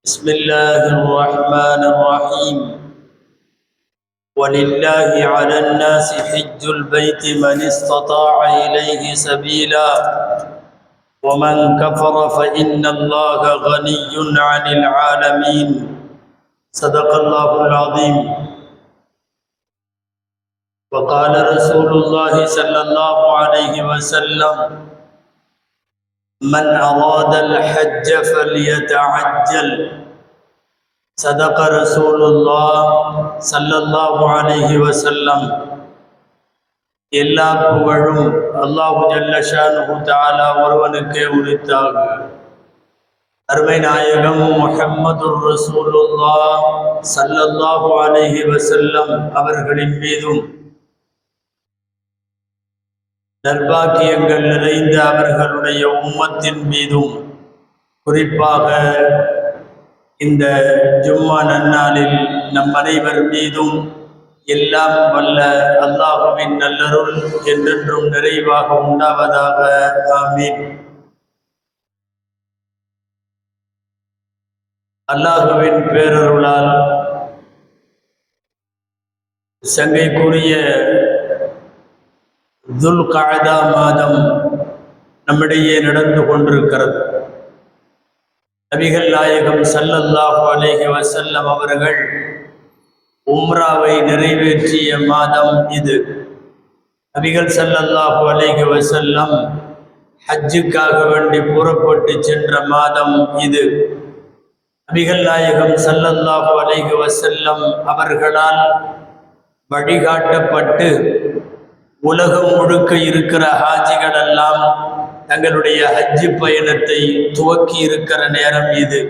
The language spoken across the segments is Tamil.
بسم الله الرحمن الرحيم. ولله على الناس حج البيت من استطاع إليه سبيلا. ومن كفر فإن الله غني عن العالمين. صدق الله العظيم. وقال رسول الله صلى الله عليه وسلم من أراد الحج فليتعجل صدق رسول الله صلى الله عليه وسلم எல்லா புகழும் அல்லாஹு ஜல்லஷானு தாலா ஒருவனுக்கே உரித்தாக அருமை நாயகம் முஹம்மது ரசூலுல்லா சல்லல்லாஹு அலைஹி வசல்லம் அவர்களின் மீதும் நர்பாக்கியங்கள் நிறைந்த அவர்களுடைய உம்மத்தின் மீதும் குறிப்பாக இந்த ஜும்மா நன்னாளில் நம் அனைவர் மீதும் எல்லாம் வல்ல அல்லாஹுவின் நல்லருள் என்றென்றும் நிறைவாக உண்டாவதாக. ஆமீன். அல்லாஹுவின் பேரருளால் சங்கைக்குரிய துல் காதா மாதம் நம்மிடையே நடந்து கொண்டிருக்கிறது. நபிகள் நாயகம் சல்லல்லாஹு அலேஹி வசல்லம் அவர்கள் உம்ராவை நிறைவேற்றிய மாதம் இது. நபிகள் சல்லல்லாஹு அலேஹி வசல்லம் ஹஜ்ஜுக்காக வேண்டி புறப்பட்டு சென்ற மாதம் இது. நபிகள் நாயகம் சல்லல்லாஹு அலேஹி வசல்லம் அவர்களால் வழிகாட்டப்பட்டு உலகம் முழுக்க இருக்கிற ஹாஜிகள் எல்லாம் தங்களுடைய ஹஜ்ஜு பயணத்தை துவக்கி இருக்கிற நேரம் இது.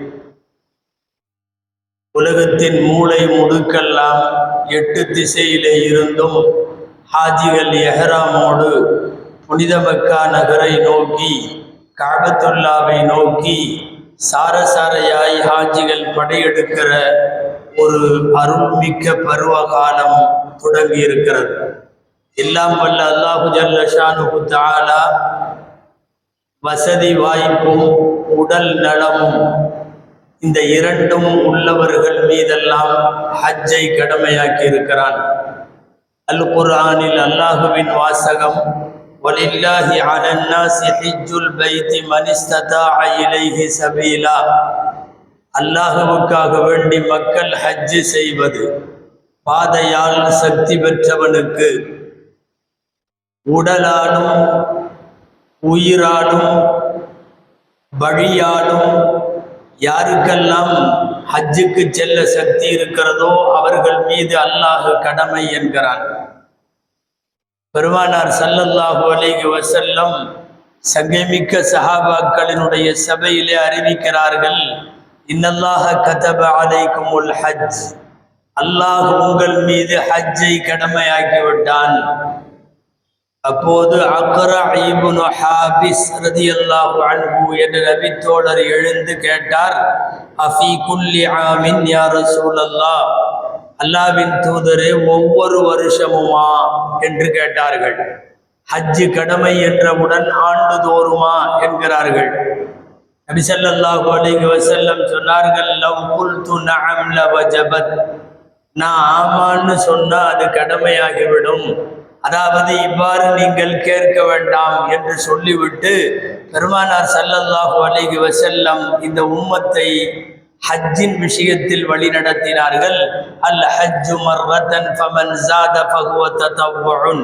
உலகத்தின் மூளை முடுக்கெல்லாம் எட்டு திசையிலே இருந்தும் ஹாஜிகள் எஹராமோடு புனித மக்கா நகரை நோக்கி காபத்துல்லாவை நோக்கி சாரசாரையாய் ஹாஜிகள் படையெடுக்கிற ஒரு அருள்மிக்க பருவ காலம் தொடங்கி இருக்கிறது எல்லாம் வல்ல அல்லாஹு ஜல்லஷானு தாலா வசதி வாய்ப்பும் உடல் நலமும் இந்த இரண்டும் உள்ளவர்கள் மீதெல்லாம் ஹஜ்ஜை கடமையாக்கி இருக்கிறான் அல் குர்ஆனில் அல்லாஹுவின் வாசகம் وَلِلَّهِ عَلَى النَّاسِ حِجُّ الْبَيْتِ مَنِ اسْتَطَاعَ إِلَيْهِ سَبِيلًا அல்லாஹுவுக்காக வேண்டி மக்கள் ஹஜ்ஜு செய்வது பாதையால் சக்தி பெற்றவனுக்கு உடலாலும் உயிராலும் வழியாலும் யாருக்கெல்லாம் ஹஜ்ஜுக்கு செல்ல சக்தி இருக்கிறதோ அவர்கள் மீது அல்லாஹ் கடமை என்கிறான். பெருமானார் சல்லல்லாஹு அலைஹி வசல்லம் சங்கமிக்க சஹாபாக்களினுடைய சபையிலே அறிவிக்கிறார்கள் இன்னல்லாக கதப அலைக்கும் உல் ஹஜ் அல்லாஹ் உங்கள் மீது ஹஜ்ஜை கடமையாக்கிவிட்டான். அப்போது அக்ரா இப்னு ஹாபிஸ் ரதியல்லாஹு அன்ஹு என்ற நபி தோழர் எழுந்து கேட்டார் அஃபி குல்லி ஆமின் யா ரசூலல்லாஹ்? அல்லாவின் தூதரே ஒவ்வொரு வருஷமுமா? என்று கேட்டார்கள். ஹஜ்ஜு கடமை என்றவுடன் ஆண்டுதோறுமா? என்கிறார்கள். நபி ஸல்லல்லாஹு அலைஹி சொன்னார்கள் லவ் குல்து நஅம் லவஜபத். நான் ஆமான்னு சொன்னா அது கடமையாகிவிடும். அதாவது இவ்வாறு நீங்கள் கேட்க வேண்டாம் என்று சொல்லிவிட்டு பெருமானார் சல்லல்லாஹு அலைஹி வசல்லம் இந்த உம்மத்தை ஹஜ்ஜின் விஷயத்தில் வழி நடத்தினார்கள் அல் ஹஜ்ஜு மர்ரத்தன் ஃபமன் ஜாத ஃபஹுவ ததவ்வுன்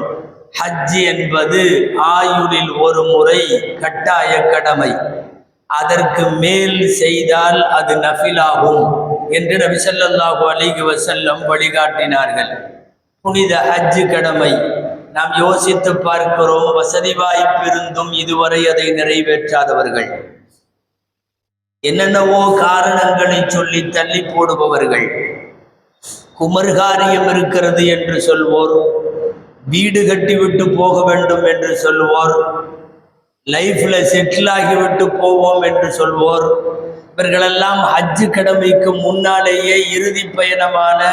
ஹஜ் என்பது ஆயுளில் ஒரு முறை கட்டாய கடமை. அதற்கு மேல் செய்தால் அது நஃபிலாகும் என்று நபி ஸல்லல்லாஹு அலைஹி வழிகாட்டினார்கள். புனித ஹஜ்ஜு கடமை. நாம் யோசித்து பார்க்கிறோம். வசதி வாய்ப்பு இருந்தும் இதுவரை அதை நிறைவேற்றாதவர்கள். என்னென்னவோ காரணங்களை சொல்லி தள்ளி போடுபவர்கள். குமர்காரியம் இருக்கிறது என்று சொல்வோர். வீடு கட்டிவிட்டு போக வேண்டும் என்று சொல்வோர். லைஃப்ல செட்டில் ஆகிவிட்டு போவோம் என்று சொல்வோர். இவர்களெல்லாம் ஹஜ்ஜு கடமைக்கு முன்னாலேயே இறுதி பயணமான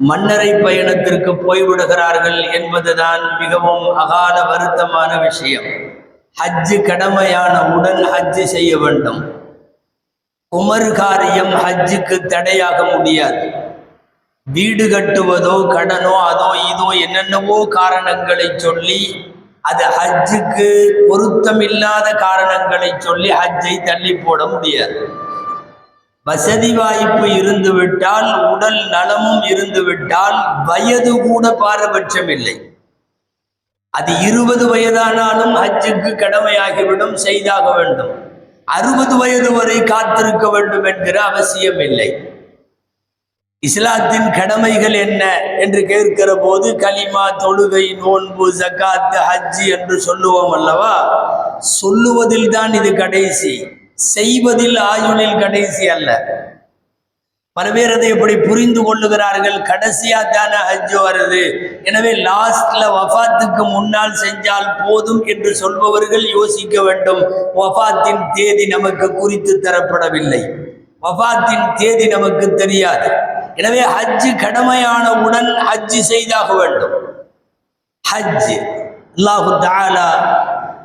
மன்னரை பயணத்திற்கு போய்விடுகிறார்கள் என்பதுதான் மிகவும் அகால வருத்தமான விஷயம். ஹஜ்ஜு கடமையான உடன் ஹஜ்ஜு செய்ய வேண்டும். குமர் காரியம் ஹஜ்ஜுக்கு தடையாக முடியாது. வீடு கட்டுவதோ கடனோ அதோ இதோ என்னென்னவோ காரணங்களை சொல்லி அது ஹஜ்ஜுக்கு பொருத்தமில்லாத காரணங்களை சொல்லி ஹஜ்ஜை தள்ளி போட முடியாது. வசதி வாய்ப்பு இருந்துவிட்டால் உடல் நலமும் இருந்துவிட்டால் வயது கூட பாரபட்சம் இல்லை. அது இருபது வயதானாலும் ஹஜ்ஜுக்கு கடமையாகிவிடும் செய்தாக வேண்டும். அறுபது வயது வரை காத்திருக்க வேண்டும் என்கிற அவசியம் இல்லை. இஸ்லாத்தின் கடமைகள் என்ன என்று கேட்கிற போது கலிமா தொழுகை நோன்பு ஜக்காத்து ஹஜ்ஜி என்று சொல்லுவோம் அல்லவா? சொல்லுவதில் தான் இது கடைசி. செய்வதில் ஆயுளில் கடைசி அல்ல. பல பேர் அதை எப்படி புரிந்து கொள்ளுகிறார்கள்? கடைசியா தானே ஹஜ் வருது. எனவே லாஸ்ட்ல வஃபாத்துக்கு முன்னால் செஞ்சால் போதும் என்று சொல்பவர்கள் யோசிக்க வேண்டும். வஃபாத்தின் தேதி நமக்கு குறித்து தரப்படவில்லை. வஃபாத்தின் தேதி நமக்கு தெரியாது. எனவே ஹஜ்ஜு கடமையானவுடன் ஹஜ்ஜு செய்தாக வேண்டும். ஹஜ் அல்லாஹு தாலா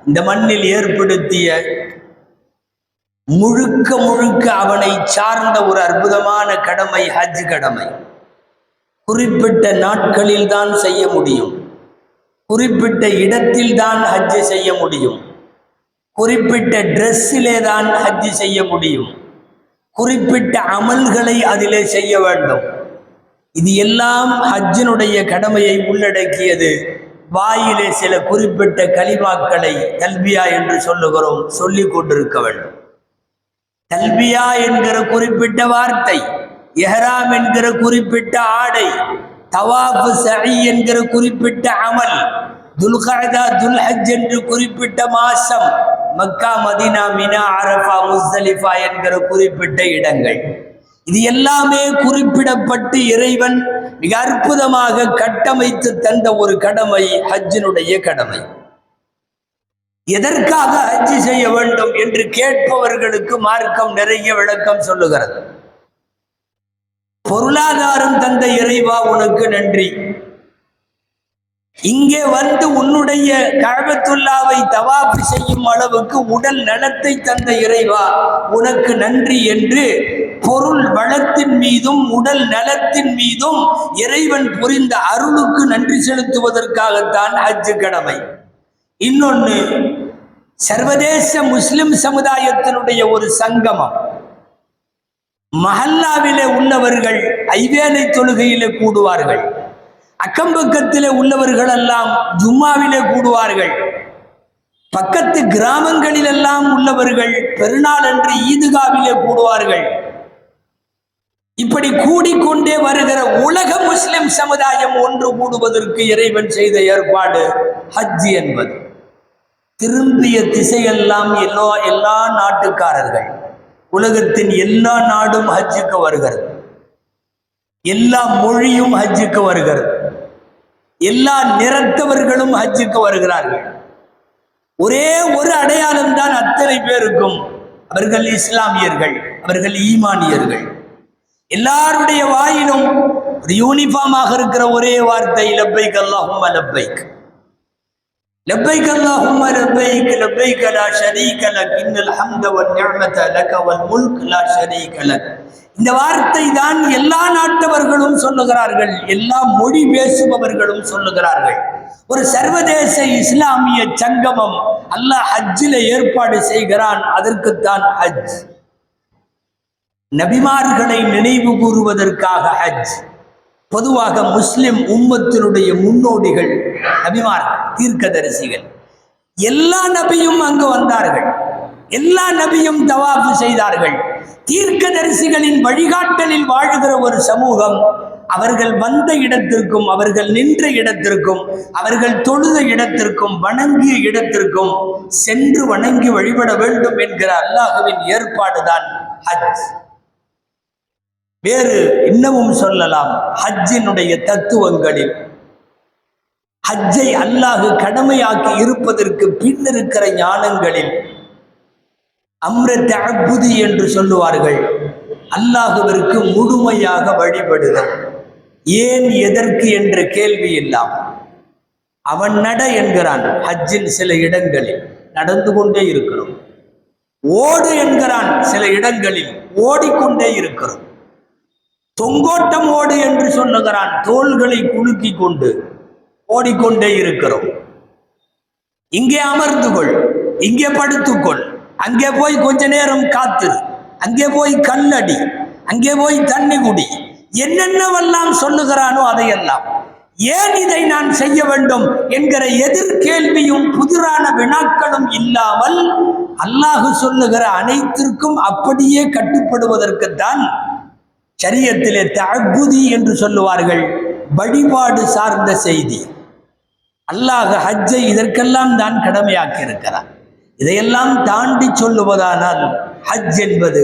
இந்த மண்ணில் ஏற்படுத்திய முழுக்க முழுக்க அவனை சார்ந்த ஒரு அற்புதமான கடமை ஹஜ் கடமை. குறிப்பிட்ட நாட்களில் தான் செய்ய முடியும். குறிப்பிட்ட இடத்தில் தான் ஹஜ்ஜு செய்ய முடியும். குறிப்பிட்ட ட்ரெஸ்ஸிலே தான் ஹஜ்ஜு செய்ய முடியும். குறிப்பிட்ட அமல்களை அதிலே செய்ய வேண்டும். இது எல்லாம் ஹஜ்ஜினுடைய கடமையை உள்ளடக்கியது. வாயிலே சில குறிப்பிட்ட கலிமாக்களை கல்வியா என்று சொல்லுகிறோம் சொல்லிக் கொண்டிருக்க வேண்டும். தல்பியா என்கிற குறிப்பிட்ட வார்த்தை எஹராம் என்கிற குறிப்பிட்ட ஆடை தவாஃபு சஹி என்கிற குறிப்பிட்ட அமல் துல்கதா துல்ஹஜ் என்று குறிப்பிட்ட மாசம் Mecca Medina Mina Arafa Muzdalifah என்கிற குறிப்பிட்ட இடங்கள். இது எல்லாமே குறிப்பிடப்பட்டு இறைவன் மிக அற்புதமாக கட்டமைத்து தந்த ஒரு கடமை ஹஜ்ஜினுடைய கடமை. எதற்காக அஞ்சு செய்ய வேண்டும் என்று கேட்பவர்களுக்கு மார்க்கம் நிறைய விளக்கம் சொல்லுகிறது. பொருளாதாரம் தந்த இறைவா உனக்கு நன்றி. இங்கே வந்து உன்னுடைய கழகத்துல்லாவை தவாப்பு செய்யும் அளவுக்கு உடல் நலத்தை தந்த இறைவா உனக்கு நன்றி என்று பொருள் வளத்தின் மீதும் உடல் நலத்தின் மீதும் இறைவன் புரிந்த அருளுக்கு நன்றி செலுத்துவதற்காகத்தான் அஜு கடமை. இன்னொன்று சர்வதேச முஸ்லிம் சமுதாயத்தினுடைய ஒரு சங்கமம். மஹல்லாவிலே உள்ளவர்கள் ஐவேலை தொழுகையிலே கூடுவார்கள். அக்கம்பக்கத்திலே உள்ளவர்கள் எல்லாம் ஜும்மாவிலே கூடுவார்கள். பக்கத்து கிராமங்களிலெல்லாம் உள்ளவர்கள் பெருநாள் அன்று ஈதுகாவிலே கூடுவார்கள். இப்படி கூடிக்கொண்டே வருகிற உலக முஸ்லிம் சமுதாயம் ஒன்று கூடுவதற்கு இறைவன் செய்த ஏற்பாடு ஹஜ் என்பது. திரும்பிய திசையெல்லாம் எல்லா எல்லா நாட்டுக்காரர்கள். உலகத்தின் எல்லா நாடும் ஹஜ்ஜுக்கு வருகிறது. எல்லா மொழியும் ஹஜ்ஜுக்கு வருகிறது. எல்லா நிறத்தவர்களும் ஹஜ்ஜுக்கு வருகிறார்கள். ஒரே ஒரு அடையாளம் தான் அத்தனை பேருக்கும். அவர்கள் இஸ்லாமியர்கள் அவர்கள் ஈமானியர்கள். எல்லாருடைய வாயிலும் ஒரு யூனிஃபார்மாக இருக்கிற ஒரே வார்த்தை லப்பைக் அல்லாஹும் லப்பைக். لبيك اللهم لبيك لبيك لا شريك لك إن الحمد والنعمة لك والملك لا شريك لك இந்த வார்த்தை தான் எல்லா நாட்டவர்களும் சொல்லுகிறார்கள் எல்லா மொழி பேசுபவர்களும் சொல்லுகிறார்கள் ஒரு சர்வதேச இஸ்லாமிய சங்கமம் அல்லாஹ் ஹஜ்ஜில் ஏற்பாடு செய்கிறான் அதற்குத்தான் ஹஜ் நபிமார்களை நினைவு கூறுவதற்காக ஹஜ் பொதுவாக முஸ்லிம் உம்மத்தினுடைய முன்னோடிகள் நபிமார்கள் தீர்க்கதரிசிகள். எல்லா நபியும் அங்கு வந்தார்கள். எல்லா நபியும் தவாஃபு செய்தார்கள். தீர்க்கதரிசிகளின் வழிகாட்டலில் வாழுகிற ஒரு சமூகம் அவர்கள் வந்த இடத்திற்கும் அவர்கள் நின்ற இடத்திற்கும் அவர்கள் தொழுத இடத்திற்கும் வணங்கிய இடத்திற்கும் சென்று வணங்கி வழிபட வேண்டும் என்கிற அல்லாஹுவின் ஏற்பாடுதான் ஹஜ். வேறு இன்னமும் சொல்லலாம் ஹஜ்ஜினுடைய தத்துவங்களில். ஹஜ்ஜை அல்லாஹு கடமையாக்கி இருப்பதற்கு பின் இருக்கிற ஞானங்களில் அம்ரத் அபுதி என்று சொல்லுவார்கள் அல்லாஹுவிற்கு முழுமையாக வழிபடுதல். ஏன் எதற்கு என்ற கேள்வி இல்லாம். அவன் நட என்கிறான் ஹஜ்ஜில் சில இடங்களில் நடந்து கொண்டே இருக்கிறோம். ஓடு என்கிறான் சில இடங்களில் ஓடிக்கொண்டே இருக்கிறோம். தொங்கோட்டம் ஓடு என்று சொல்லுகிறான். தோள்களை குலுக்கி கொண்டு ஓடிக்கொண்டே இருக்கிறோம். இங்கே அமர்ந்து கொள். இங்கே படுத்துக்கொள். அங்கே போய் கொஞ்ச நேரம் காத்து. அங்கே போய் கல்லடி அங்கே போய் தண்ணி குடி. என்னென்னவெல்லாம் சொல்லுகிறானோ அதையெல்லாம். ஏன் இதை நான் செய்ய வேண்டும் என்கிற எதிர்கேள்வியும் புதிரான வினாக்களும் இல்லாமல் அல்லாஹு சொல்லுகிற அனைத்திற்கும் அப்படியே கட்டுப்படுவதற்குத்தான் சரியத்திலே தகுதி என்று சொல்லுவார்கள். வழிபாடு சார்ந்த செய்தி. அல்லாஹ் ஹஜ்ஜை இதற்கெல்லாம் தான் கடமையாக்கி இருக்கிறார் இதையெல்லாம் தாண்டி சொல்லுவதானால் ஹஜ் என்பது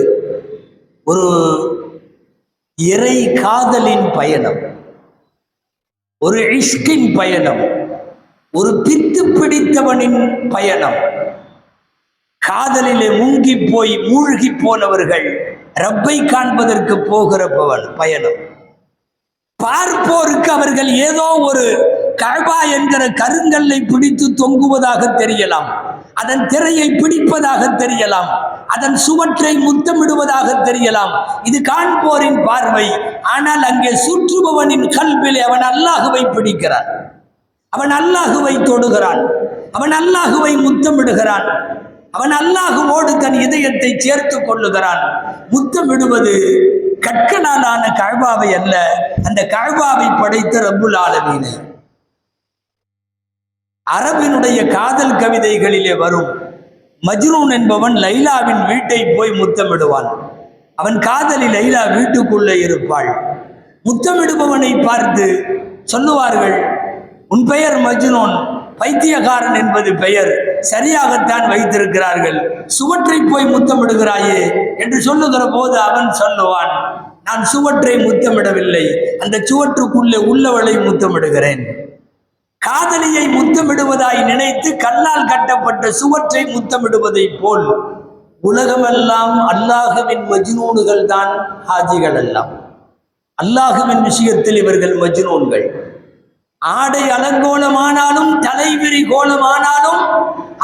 ஒரு இறை காதலின் பயணம். ஒரு இஷ்கின் பயணம். ஒரு பித்து பிடித்தவனின் பயணம். காதலிலே மூங்கி போய் மூழ்கி போனவர்கள் ரப்பை காண்பதற்கு போகிற பவன் பயணம். பார்ப்போருக்கு அவர்கள் ஏதோ ஒரு கழ்பா என்கிற கருங்கல்லை பிடித்து தொங்குவதாக தெரியலாம். அதன் திரையை பிடிப்பதாக தெரியலாம். அதன் சுவற்றை முத்தமிடுவதாக தெரியலாம். இது காண்போரின் பார்வை. ஆனால் அங்கே சுற்றுபவனின் கல்விலே அவன் அல்லாஹுவை பிடிக்கிறான். அவன் அல்லாஹுவை தொடுகிறான். அவன் அல்லாஹுவை முத்தமிடுகிறான். அவன் அல்லாஹுவோடு தன் இதயத்தை சேர்த்து கொள்ளுகிறான். முத்தமிடுவது கற்களாலான கழ்பாவை அல்ல. அந்த கழ்பாவை படைத்த ரப்புல் ஆலமீனை. அரபினுடைய காதல் கவிதைகளிலே வரும். மஜ்ரூன் என்பவன் லைலாவின் வீட்டை போய் முத்தமிடுவான். அவன் காதலி லைலா வீட்டுக்குள்ளே இருப்பாள். முத்தமிடுபவனை பார்த்து சொல்லுவார்கள் உன் பெயர் மஜ்னூன் பைத்தியகாரன் என்பது பெயர். சரியாகத்தான் வைத்திருக்கிறார்கள். சுவற்றை போய் முத்தமிடுகிறாயே என்று சொல்லுகிற போது அவன் சொல்லுவான் நான் சுவற்றை முத்தமிடவில்லை. அந்த சுவற்றுக்குள்ளே உள்ளவளை முத்தமிடுகிறேன். காதலியை முத்தமிடுவதாய் நினைத்து கல்லால் கட்டப்பட்ட சுவற்றை முத்தமிடுவதைப் போல் உலகமெல்லாம் அல்லாஹுவின் மஜ்னூன்கள் தான் ஹாஜிகள் எல்லாம் அல்லாஹுவின் விஷயத்தில் இவர்கள் மஜ்னூன்கள். ஆடை அலங்கோலமானாலும் தலைவிரி கோலமானாலும்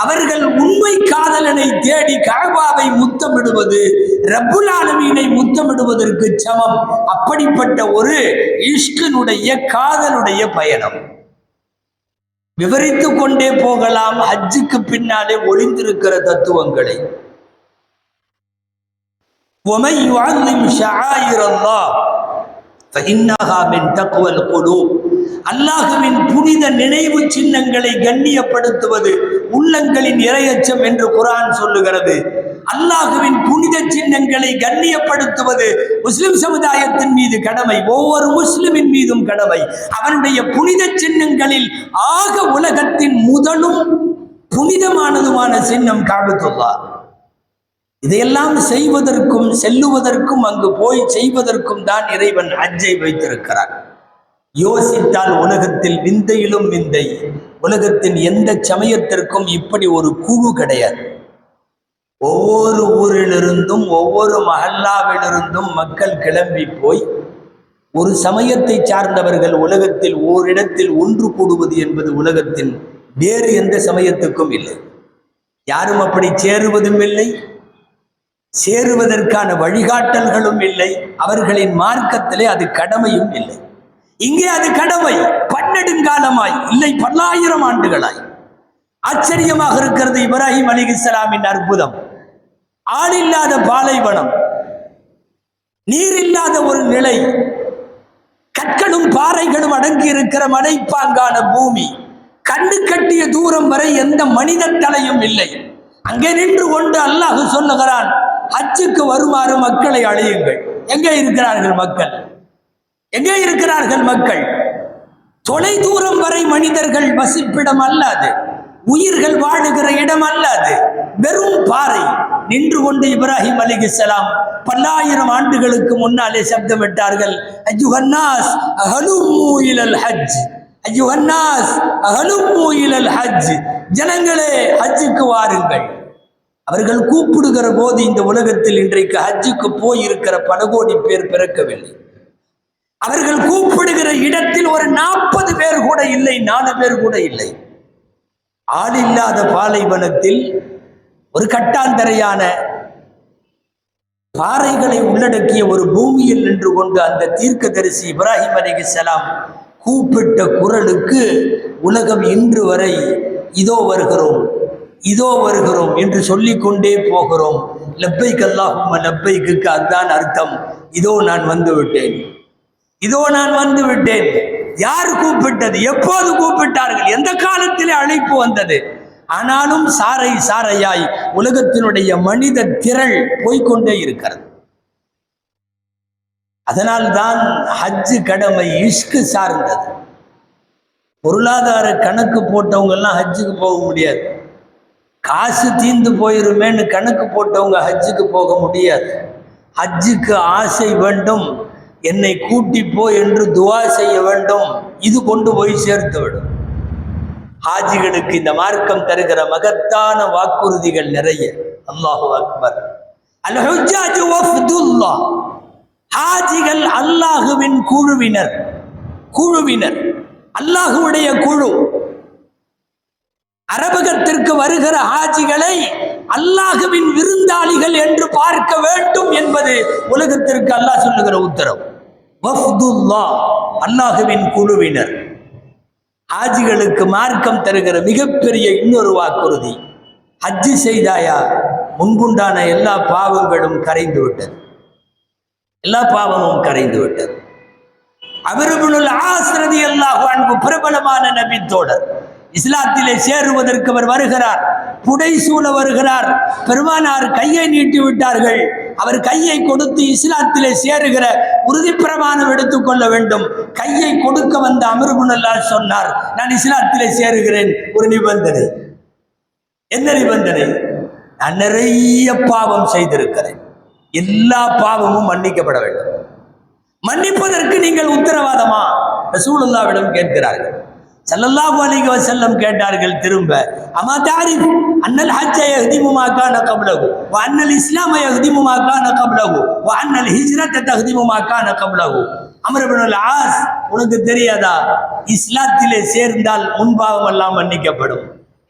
அவர்கள் உண்மை காதலனை தேடி கழபாவை முத்தமிடுவது ரப்புல் ஆலமீனை முத்தமிடுவதற்கு சமம் அப்படிப்பட்ட ஒரு இஷ்கனுடைய காதலுடைய பயணம் விவரித்து கொண்டே போகலாம் ஹஜ்ஜுக்கு பின்னாலே ஒளிந்திருக்கிற தத்துவங்களை ومن يعظم شعائر الله فإنها من تقوى القلوب அல்லாஹுவின் புனித நினைவு சின்னங்களை கண்ணியப்படுத்துவது உள்ளங்களின் இரையச்சம் என்று குரான் சொல்லுகிறது. அல்லாஹுவின் புனித சின்னங்களை கண்ணியப்படுத்துவது முஸ்லிம் சமுதாயத்தின் மீது கடமை ஒவ்வொரு முஸ்லிமின் மீதும் கடமை. அவனுடைய புனித சின்னங்களில் ஆக உலகத்தின் முதலும் புனிதமானதுமான சின்னம் காபத்துல்லா. இதையெல்லாம் செய்வதற்கும் செல்லுவதற்கும் அங்கு போய் செய்வதற்கும் தான் இறைவன் அஜை வைத்திருக்கிறான். யோசித்தால் உலகத்தில் விந்தையிலும் விந்தை. உலகத்தின் எந்த சமயத்திற்கும் இப்படி ஒரு குழு கிடையாது. ஒவ்வொரு ஊரிலிருந்தும் ஒவ்வொரு மஹல்லாவிலிருந்தும் மக்கள் கிளம்பி போய் ஒரு சமயத்தை சார்ந்தவர்கள் உலகத்தில் ஓரிடத்தில் ஒன்று கூடுவது என்பது உலகத்தில் வேறு எந்த சமயத்துக்கும் இல்லை. யாரும் அப்படி சேருவதும் இல்லை. சேருவதற்கான வழிகாட்டல்களும் இல்லை. அவர்களின் மார்க்கத்திலே அது கடமையும் இல்லை. இங்கே அது கடவை பன்னெடுங்காலமாய் இல்லை பல்லாயிரம் ஆண்டுகளாய். ஆச்சரியமாக இருக்கிறது இப்ராஹிம் அலிகிஸ்லாமின் அற்புதம். ஆளில்லாத பாலைவனம். நீர் இல்லாத ஒரு நிலை. கற்களும் பாறைகளும் அடங்கி இருக்கிற மலைப்பாங்கான பூமி. கண்ணு கட்டிய தூரம் வரை எந்த மனித தலையும் இல்லை. அங்கே நின்று கொண்டு அல்லாஹ் சொல்லுகிறான் அச்சுக்கு வருமாறு மக்களை அழையுங்கள். எங்கே இருக்கிறார்கள் மக்கள்? எங்கே இருக்கிறார்கள் மக்கள்? தொலை தூரம் வரை மனிதர்கள் வசிப்பிடம் அல்லாது உயிர்கள் வாழுகிற இடம் அல்ல அது வெறும் பாறை நின்று கொண்டு இப்ராஹிம் அலிகிஸ்லாம் பல்லாயிரம் ஆண்டுகளுக்கு முன்னாலே சப்தமிட்டார்கள். அஜுஹன்னாஸ் அஹலும்மு ஹஜ். அஜுஹன்னாஸ் அஹலும்மு ஹஜ். ஜனங்களே ஹஜ்ஜுக்கு வாருங்கள். அவர்கள் கூப்பிடுகிற போது இந்த உலகத்தில் இன்றைக்கு ஹஜ்ஜுக்கு போயிருக்கிற பல கோடி பேர் பிறக்கவில்லை. அவர்கள் கூப்பிடுகிற இடத்தில் ஒரு நாற்பது பேர் கூட இல்லை நாலு பேர் கூட இல்லை. ஆள் இல்லாத பாலைவனத்தில் ஒரு கட்டாந்தரையான பாறைகளை உள்ளடக்கிய ஒரு பூமியில் நின்று கொண்டு அந்த தீர்க்கதரிசி இப்ராஹிம் செலாம் கூப்பிட்ட குரலுக்கு உலகம் இன்று வரை இதோ வருகிறோம் இதோ வருகிறோம் என்று சொல்லிக்கொண்டே போகிறோம். லப்பைக்கு அல்லாஹும் லப்பைக்கு அதுதான் அர்த்தம். இதோ நான் வந்துவிட்டேன் இதோ நான் வந்து விட்டேன் யார் கூப்பிட்டது? எப்போது கூப்பிட்டார்கள்? எந்த காலத்திலே அழைப்பு வந்தது? ஆனாலும் சாறை சாறையாய் உலகத்தினுடைய மனித திரள் போய்கொண்டே இருக்கிறது. அதனால்தான் ஹஜ்ஜு கடமை இஷ்கு சார்ந்தது. பொருளாதார கணக்கு போட்டவங்க எல்லாம் ஹஜ்ஜுக்கு போக முடியாது. காசு தீந்து போயிருமேன்னு கணக்கு போட்டவங்க ஹஜ்ஜுக்கு போக முடியாது. ஹஜ்ஜுக்கு ஆசை வேண்டும். என்னை கூட்டிப்போ போ என்று துவா செய்ய வேண்டும். இது கொண்டு போய் சேர்த்து விடும். ஹாஜிகளுக்கு இந்த மார்க்கம் தருகிற மகத்தான வாக்குறுதிகள் நிறைய. அல்லாஹு அக்பர். ஹாஜிகள் அல்லாஹுவின் குழுவினர். குழுவினர். அல்லாஹுடைய குழு. அரபகத்திற்கு வருகிற ஹாஜிகளை அல்லாஹுவின் விருந்தாளிகள் என்று பார்க்க வேண்டும் என்பது உலகத்திற்கு அல்லாஹ் சொல்லுகிற உத்தரவு. வஃப்துல்லா அல்லாஹுவின் குழுவினர். ஹாஜிகளுக்கு மார்க்கம் தருகிற மிகப்பெரிய இன்னொரு வாக்குறுதி ஹஜ்ஜி செய்தாயா? முன்புண்டான எல்லா பாவங்களும் கரைந்து விட்டது. எல்லா பாவமும் கரைந்து விட்டது. அவர்களுள் ஆசிரதி அல்லாஹ் அன்பு பிரபலமான நபி தோழர். இஸ்லாத்திலே சேருவதற்கு அவர் வருகிறார் புடை சூழ வருகிறார் பெருமானார் கையை நீட்டி விட்டார்கள். அவர் கையை கொடுத்து இஸ்லாத்திலே சேருகிற உறுதிப்பிரமாணம் எடுத்துக்கொள்ள வேண்டும். கையை கொடுக்க வந்த அமர்குனல்லா சொன்னார் நான் இஸ்லாத்திலே சேருகிறேன். ஒரு நிபந்தனை. என்ன நிபந்தனை? நான் நிறைய பாவம் செய்திருக்கிறேன். எல்லா பாவமும் மன்னிக்கப்பட வேண்டும். மன்னிப்பதற்கு நீங்கள் உத்தரவாதமா? ரசூலுல்லாவிடம் கேட்கிறார்கள். செல்லல்லாஹு அலிக செல்லம் கேட்டார்கள் திரும்ப அம்மா தாரிஃப்? அன்னல் ஹஜ்ஜ யஹ்திமு கபலகு வ அன்னல் இஸ்லாமை யஹ்திமு கபலகு வ அன்னல் ஹிஜ்ரத தஹ்திமு கபலகு கான ஆஸ் உனக்கு தெரியாதா? இஸ்லாத்திலே சேர்ந்தால் முன்பாகமெல்லாம் மன்னிக்கப்படும்.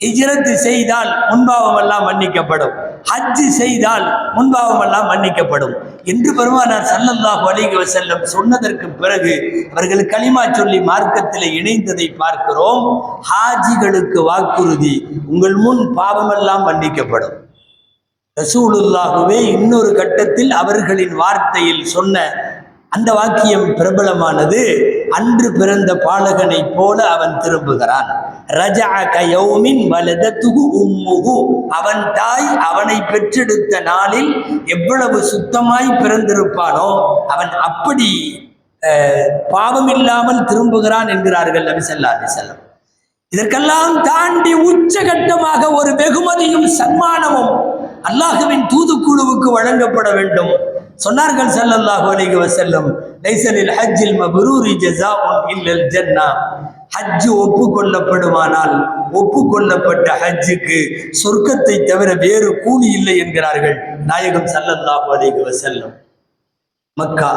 ஹிஜ்ரத் செய்தால் முன்பாவம் எல்லாம் மன்னிக்கப்படும். ஹஜ் செய்தால் முன்பாவம் எல்லாம் மன்னிக்கப்படும். என்று பெருமானார் சல்லல்லாஹு அலிக செல்லம் சொன்னதற்கு பிறகு அவர்கள் களிமா சொல்லி மார்க்கத்தில் இணைந்ததை பார்க்கிறோம். ஹாஜிகளுக்கு வாக்குறுதி உங்கள் முன் பாவமெல்லாம் மன்னிக்கப்படும். ரசூலுல்லாகவே இன்னொரு கட்டத்தில் அவர்களின் வார்த்தையில் சொன்ன அந்த வாக்கியம் பிரபலமானது. அன்று பிறந்த பாலகனைப் போல அவன் திரும்புகிறான். ரஜஅக யௌமின் வலதத்துகு உம்முகு அவன் தாய் அவனை பெற்றெடுத்த நாளில் எவ்வளவு சுத்தமாய் பிறந்திருப்பானோ அவன் அப்படி பாவம் பாவமில்லாமல் திரும்புகிறான் என்கிறார்கள் நபி ஸல்லல்லாஹு இதற்கெல்லாம் தாண்டி உச்சகட்டமாக ஒரு வெகுமதியும் சன்மானமும் அல்லாஹுவின் தூதுக்குழுவுக்கு வழங்கப்பட வேண்டும். சொன்னார்கள் ஸல்லல்லாஹு அலைஹி வசல்லம் லைசலில் ஹஜ்ஜில் மப்ரூரி ஜஸாஉன் இல்லல் ஜன்னா. ஹஜ் ஒப்புக்கொள்ளப்படுமானால் ஒப்புக்கொள்ளப்பட்ட ஹஜ்ஜுக்கு சொர்க்கத்தை தவிர வேறு கூலி இல்லை என்கிறார்கள் நாயகம் ஸல்லல்லாஹு அலைஹி வசல்லம் மக்கா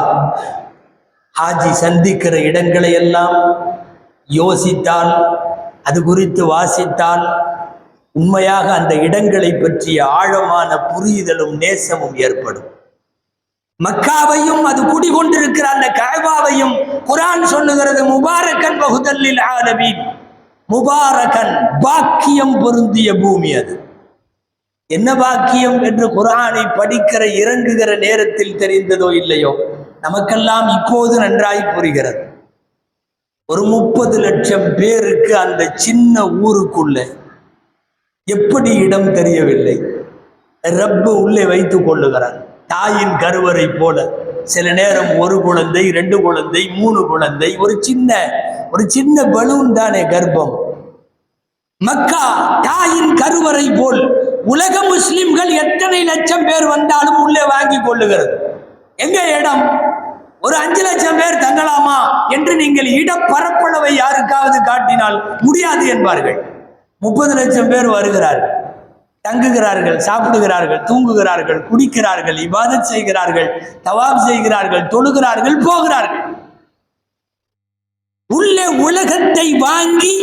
ஹாஜி சந்திக்கிற இடங்களை எல்லாம் யோசித்தால் அது குறித்து வாசித்தால் உண்மையாக அந்த இடங்களை பற்றிய ஆழமான புரிதலும் நேசமும் ஏற்படும். மக்காவையும் அது குடிகொண்டிருக்கிற அந்த கஅபாவையும் குரான் சொல்லுகிறது முபாரக்கன் பகுதல்லில் ஆலமீன். முபாரகன் பாக்கியம் பொருந்திய பூமி அது. என்ன பாக்கியம் என்று குரானை படிக்கிற இறங்குகிற நேரத்தில் தெரிந்ததோ இல்லையோ நமக்கெல்லாம் இப்போது நன்றாய் புரிகிறது. ஒரு முப்பது லட்சம் பேருக்கு அந்த சின்ன ஊருக்குள்ள எப்படி இடம் தெரியவில்லை? ரப்பு உள்ளே வைத்துக் கொள்ளுகிறார் தாயின் கருவறை போல. சில நேரம் ஒரு குழந்தை ரெண்டு குழந்தை மூணு குழந்தை ஒரு சின்ன ஒரு சின்ன பலூன் தானே கர்ப்பம். மக்கா தாயின் கருவறை போல். உலக முஸ்லிம்கள் எத்தனை லட்சம் பேர் வந்தாலும் உள்ளே வாங்கி கொள்ளுகிறது. எங்க இடம்? ஒரு அஞ்சு லட்சம் பேர் தங்கலாமா? என்று நீங்கள் இட பரப்பளவை யாருக்காவது காட்டினால் முடியாது என்பார்கள். முப்பது லட்சம் பேர் வருகிறார்கள். தங்குகிறார்கள் சாப்பிடுகிறார்கள் தூங்குகிறார்கள் குடிக்கிறார்கள் இபாதத் செய்கிறார்கள் தவாப் செய்கிறார்கள் தொழுகிறார்கள் போகிறார்கள். உள்ளே உலகத்தை வாங்கி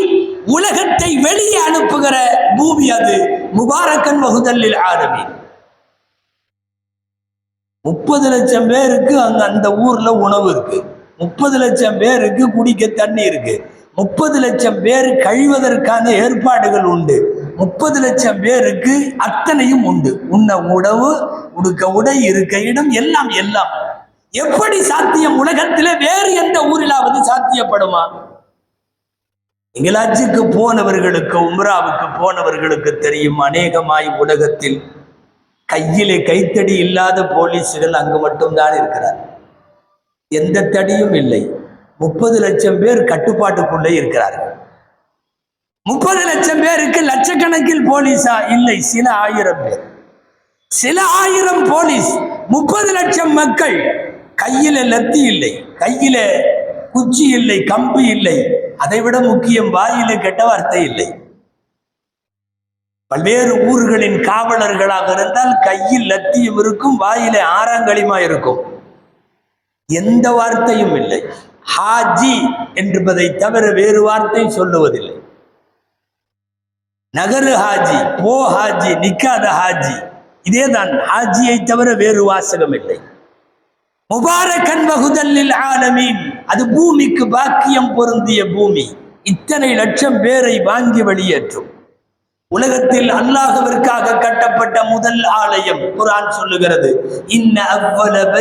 உலகத்தை வெளியே அனுப்புகிற பூமி அது. முபாரக்கன் வகுதலில் ஆரம்பி. முப்பது லட்சம் பேருக்கு அங்க அந்த ஊர்ல உணவு இருக்கு. முப்பது லட்சம் பேருக்கு குடிக்க தண்ணி இருக்கு. முப்பது லட்சம் பேர் கழிவதற்கான ஏற்பாடுகள் உண்டு. முப்பது லட்சம் பேருக்கு அத்தனையும் உண்டு. உண்ண உணவு உடுக்க உடை இருக்க இடம் எல்லாம் எல்லாம். எப்படி சாத்தியம் உலகத்திலே வேறு எந்த ஊரிலாவது சாத்தியப்படுமா? இங்கிலாந்துக்கு போனவர்களுக்கு உம்ராவுக்கு போனவர்களுக்கு தெரியும் அநேகமாய் உலகத்தில். கையிலே கைத்தடி இல்லாத போலீஸுகள் அங்கு மட்டும்தான் இருக்கிறார். எந்த தடியும் இல்லை. முப்பது லட்சம் பேர் கட்டுப்பாட்டுக்குள்ளே இருக்கிறார்கள். முப்பது லட்சம் பேருக்கு லட்சக்கணக்கில் போலீஸா? இல்லை சில ஆயிரம் பேர். சில ஆயிரம் போலீஸ் முப்பது லட்சம் மக்கள். கையில லத்தி இல்லை கையில குச்சி இல்லை கம்பு இல்லை. அதை விட முக்கியம் வாயில கெட்ட வார்த்தை இல்லை. பல்வேறு ஊர்களின் காவலர்களாக இருந்தால் கையில் லத்தியும் இருக்கும் வாயில ஆறாங்களிமா இருக்கும்? எந்த வார்த்தையும் இல்லை. ஹாஜி என்பதை தவிர வேறு வார்த்தை சொல்லுவதில்லை. நகரு ஹாஜி போ ஹாஜி நிக்காத ஹாஜி. இதேதான் ஹாஜியை தவிர வேறு வாசகம் இல்லை முபாரக்கன் வகுதல்லில் ஆலமீன். அது பூமிக்கு பாக்கியம் பொருந்திய பூமி. இத்தனை லட்சம் பேரை வாங்கி வெளியேற்றும். உலகத்தில் அல்லாஹவிற்காக கட்டப்பட்ட முதல் ஆலயம் குரான் சொல்லுகிறது. இன்ன அவ்வளவு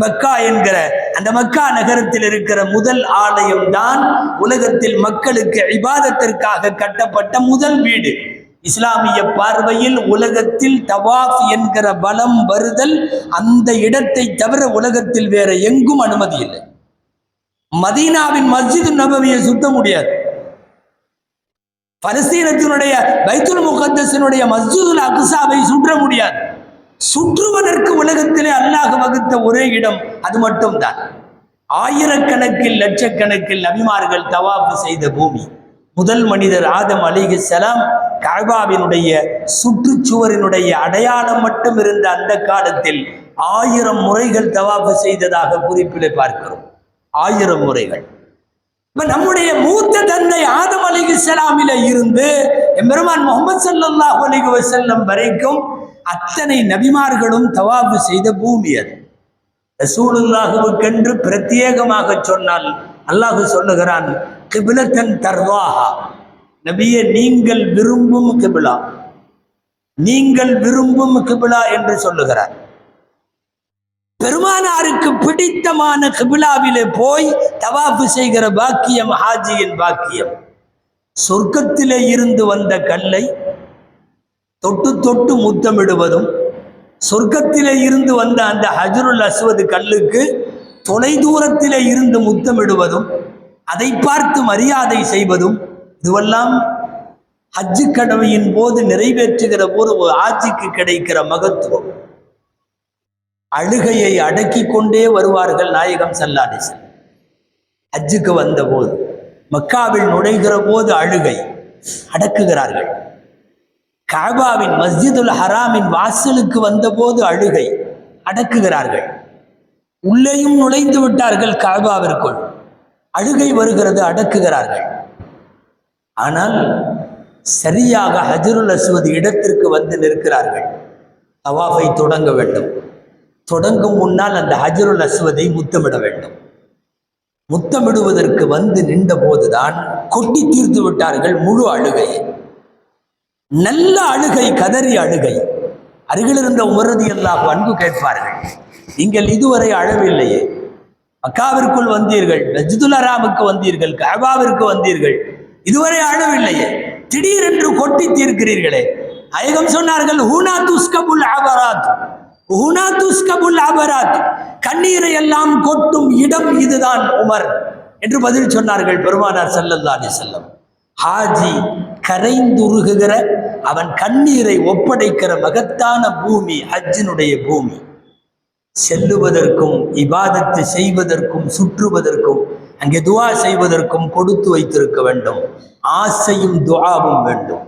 பக்கா என்கிற அந்த மக்கா நகரத்தில் இருக்கிற முதல் ஆலயம் தான் உலகத்தில் மக்களுக்கு இபாதத்திற்காக கட்டப்பட்ட முதல் வீடு. இஸ்லாமிய பார்வையில் உலகத்தில் தவாஃப் என்கிற பலம் வருதல் அந்த இடத்தை தவிர உலகத்தில் வேற எங்கும் அனுமதி இல்லை. மதீனாவின் மஸ்ஜிது நபவியை சுத்த முடியாது. பலஸ்தீனத்தினுடைய பைத்துல் முகத்தசினுடைய மஸ்ஜிதுல் அக்சாவை சுற்ற முடியாது. சுற்றுவதற்கு உலகத்திலே அல்லாஹ் வகுத்த ஒரே இடம் அது மட்டும்தான். ஆயிரக்கணக்கில் லட்சக்கணக்கில் நபிமார்கள் தவாப்பு செய்த பூமி. முதல் மனிதர் ஆதம் அளிகசெலாம் கல்பாவினுடைய சுற்றுச்சுவரினுடைய அடையாளம் மட்டும் இருந்த அந்த காலத்தில் ஆயிரம் முறைகள் தவாப்பு செய்ததாக குறிப்பிலே பார்க்கிறோம். ஆயிரம் முறைகள். இப்ப நம்முடைய மூத்த தந்தை ஆதம் அலிஹிஸ்ஸலாமில இருந்து பெருமான் முகமது சல்லாஹ் அலிகு செல்லம் வரைக்கும் அத்தனை நபிமார்களும் தவாப்பு செய்த பூமி அது. ரசூலுல்லாஹுவுக்கென்று பிரத்யேகமாக சொன்னால் அல்லாஹு சொல்லுகிறான் கிபிலத்தன் தர்வாஹா. நபியை நீங்கள் விரும்பும் கிபிலா. நீங்கள் விரும்பும் கிபிலா என்று சொல்லுகிறார். பெருமானாருக்கு பிடித்தமான கிபிலாவிலே போய் தவாஃபு செய்கிற பாக்கியம் ஹாஜியின் பாக்கியம். சொர்க்கத்திலே இருந்து வந்த கல்லை தொட்டு தொட்டு முத்தமிடுவதும் சொர்க்கத்திலே இருந்து வந்த அந்த ஹஜருல் அஸ்வது கல்லுக்கு தொலை தூரத்திலே இருந்து முத்தமிடுவதும் அதை பார்த்து மரியாதை செய்வதும் இதுவெல்லாம் ஹஜ்ஜு கடமையின் போது நிறைவேற்றுகிற போது ஒரு ஆட்சிக்கு கிடைக்கிற மகத்துவம். அழுகையை அடக்கி கொண்டே வருவார்கள் நாயகம் சல்லாடிசன் ஹஜ்ஜுக்கு வந்தபோது மக்காவில் நுழைகிற போது அழுகை அடக்குகிறார்கள். காபாவின் மஸ்ஜிதுல் ஹராமின் வாசலுக்கு வந்தபோது அழுகை. அடக்குகிறார்கள். உள்ளேயும் நுழைந்து விட்டார்கள் காபாவிற்குள். அழுகை வருகிறது அடக்குகிறார்கள். ஆனால் சரியாக ஹஜருல் அஸ்வது இடத்திற்கு வந்து நிற்கிறார்கள். தவாஃபை தொடங்க வேண்டும். தொடங்கும் முன்னால் அந்த ஹஜருல் அஸ்வதை முத்தமிட வேண்டும். முத்தமிடுவதற்கு வந்து நின்ற போதுதான் கொட்டி தீர்த்து விட்டார்கள் முழு அழுகையை. நல்ல அழுகை கதறி அழுகை. அருகில் இருந்த உமரதி எல்லாம் அன்பு கேட்பார்கள். நீங்கள் இதுவரை அழவில்லையே. மக்காவிற்குள் வந்தீர்கள் நஜ்துல் அராமுக்கு வந்தீர்கள் கபாவிற்கு வந்தீர்கள். இதுவரை அழவில்லையே. திடீரென்று கொட்டி தீர்க்கிறீர்களே. அயகம் சொன்னார்கள் ஹூனா துஸ்கபுல் அபராத். ஹூனா துஸ்கபுல் அபராத். கண்ணீரை எல்லாம் கொட்டும் இடம் இதுதான் உமர். என்று பதில் சொன்னார்கள் பெருமானார் ஸல்லல்லாஹு செல்லம் ஹாஜி கரைந்துருகுகிற அவன் கண்ணீரை ஒப்படைக்கிற மகத்தான பூமி ஹஜ்ஜினுடைய பூமி. செல்லுவதற்கும் இபாதத்து செய்வதற்கும் சுற்றுவதற்கும் அங்கே துவா செய்வதற்கும் கொடுத்து வைத்திருக்க வேண்டும். ஆசையும் துவாவும் வேண்டும்.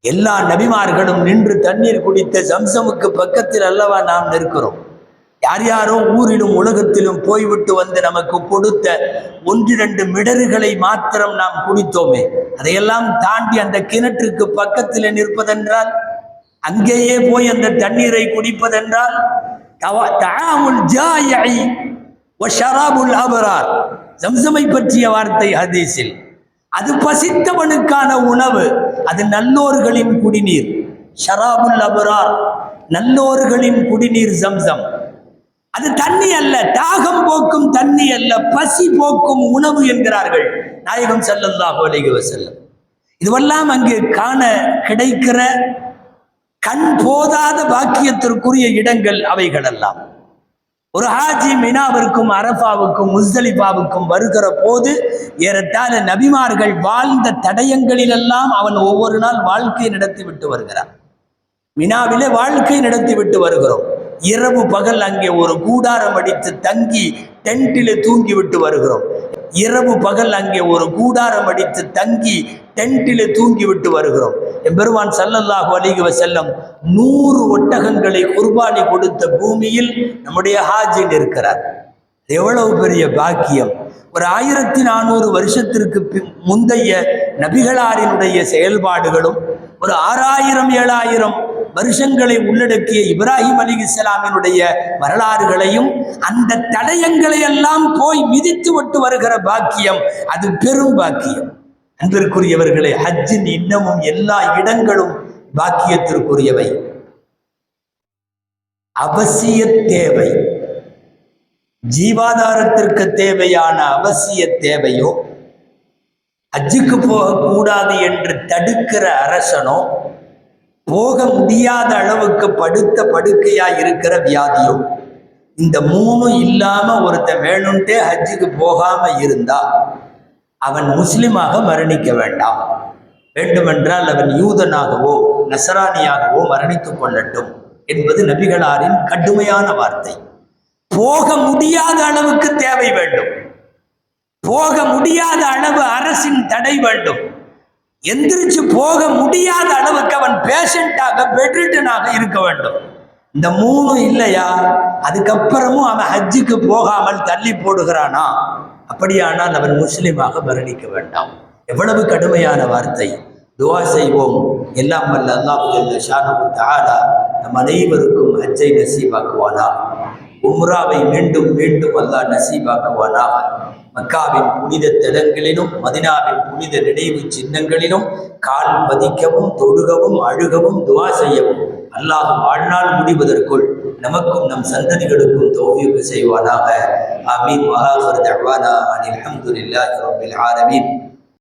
எல்லா நபிமார்களும் நின்று தண்ணீர் குடித்த ஜம்சமுக்கு பக்கத்தில் அல்லவா நாம் நிற்கிறோம்? யார் யாரோ ஊரிலும் உலகத்திலும் போய்விட்டு வந்து நமக்கு கொடுத்த ஒன்றிரண்டு மிடறுகளை மாத்திரம் நாம் குடித்தோமே. அதையெல்லாம் தாண்டி அந்த கிணற்றுக்கு பக்கத்தில் நிற்பதென்றால் அங்கேயே போய் அந்த தண்ணீரை குடிப்பதென்றால் அபரார். ஜம்சமை பற்றிய வார்த்தை ஹதீஸில் அது பசித்தவனுக்கான உணவு அது நல்லோர்களின் குடிநீர். ஷராபுல் அபரார் நல்லோர்களின் குடிநீர் ஜம்சம். அது தண்ணி அல்ல தாகம் போக்கும் தண்ணி அல்ல பசி போக்கும் உணவு என்கிறார்கள். நாயகம் செல்லல்லாஹு அலைகி வஸல்லம். இதுவெல்லாம் அங்கு காண கிடைக்கிற கண் போதாத பாக்கியத்திற்குரிய இடங்கள் அவைகளெல்லாம். ஒரு ஹாஜி மினாவிற்கும் அரஃபாவுக்கும் முஸ்தலிபாவுக்கும் வருகிற போது ஏறத்தாழ நபிமார்கள் வாழ்ந்த தடயங்களிலெல்லாம் அவன் ஒவ்வொரு நாள் வாழ்க்கை நடத்தி விட்டு வருகிறான். மினாவிலே வாழ்க்கை நடத்தி விட்டு வருகிறோம். இரவு பகல் அங்கே ஒரு கூடாரம் அடித்து தங்கி டென்ட்டில் தூங்கி விட்டு வருகிறோம். இரவு பகல் அங்கே ஒரு கூடாரம் அடித்து தங்கி டென்ட்டில் தூங்கி விட்டு வருகிறோம் எம்பெருமான் சல்லல்லாஹு அலிகுவ செல்லம் நூறு ஒட்டகங்களை குர்பானி கொடுத்த பூமியில் நம்முடைய ஹாஜி நிற்கிறார் எவ்வளவு பெரிய பாக்கியம். ஒரு ஆயிரத்தி நானூறு வருஷத்திற்கு முந்தைய நபிகளாரினுடைய செயல்பாடுகளும் ஒரு ஆறாயிரம் ஏழாயிரம் வருஷங்களை உள்ளடக்கிய இப்ராஹிம் அலி இஸ்லாமினுடைய வரலாறுகளையும் அந்த தடயங்களை எல்லாம் போய் மிதித்து விட்டு வருகிற பாக்கியம் அது பெரும் பாக்கியம். அன்பிற்குரியவர்களே ஹஜ்ஜின் இன்னமும் எல்லா இடங்களும் பாக்கியத்திற்குரியவை. அவசிய தேவை. ஜீவாதாரத்திற்கு தேவையான அவசிய தேவையோ ஹஜ்ஜுக்கு போகக்கூடாது என்று தடுக்கிற அரசனோ போக முடியாத அளவுக்கு படுத்த படுக்கையா இருக்கிற வியாதியோ இந்த மூணும் இல்லாம ஒருத்தன் வேணும்ட்டே ஹஜ்ஜுக்கு போகாம இருந்தா அவன் முஸ்லிமாக மரணிக்க வேண்டாம். வேண்டுமென்றால் அவன் யூதனாகவோ நசராணியாகவோ மரணித்துக் கொள்ளட்டும் என்பது நபிகளாரின் கடுமையான வார்த்தை. போக முடியாத அளவுக்கு தேவை வேண்டும். போக முடியாத அளவு அரசின் தடை வேண்டும். எந்திரிச்சு போக முடியாத அளவுக்கு அவன் பேஷண்டாக பெட்ரிட்டனாக இருக்க வேண்டும். இந்த மூணு இல்லையா? அதுக்கப்புறமும் அவன் ஹஜ்ஜுக்கு போகாமல் தள்ளி போடுகிறானா? அப்படியானால் அவன் முஸ்லீமாக மரணிக்க வேண்டாம். எவ்வளவு கடுமையான வார்த்தை. துவா செய்வோம். எல்லாம் வல்ல அல்லாஹ் ஜல்ல ஷானஹு நம் அனைவருக்கும் ஹஜ்ஜை நசீபாக்குவானா உம்ராவை மீண்டும் மீண்டும் அல்லாஹ் நசீபாக்குவானாக. மக்காவின் புனித தலங்களிலும் மதினாவின் புனித நினைவு சின்னங்களிலும் கால் பதிக்கவும் தொழுகவும் அழுகவும் துவா செய்யவும். அல்லாஹ் வாழ்நாள் முடிவதற்குள் நமக்கும் நம் சந்ததிகளுக்கும் தௌஃபீக் செய்வானாக. ஆமீன். வஹாஃபிர் தவானா அனில் ஹம்துலில்லாஹி ரபில் ஆலமீன்.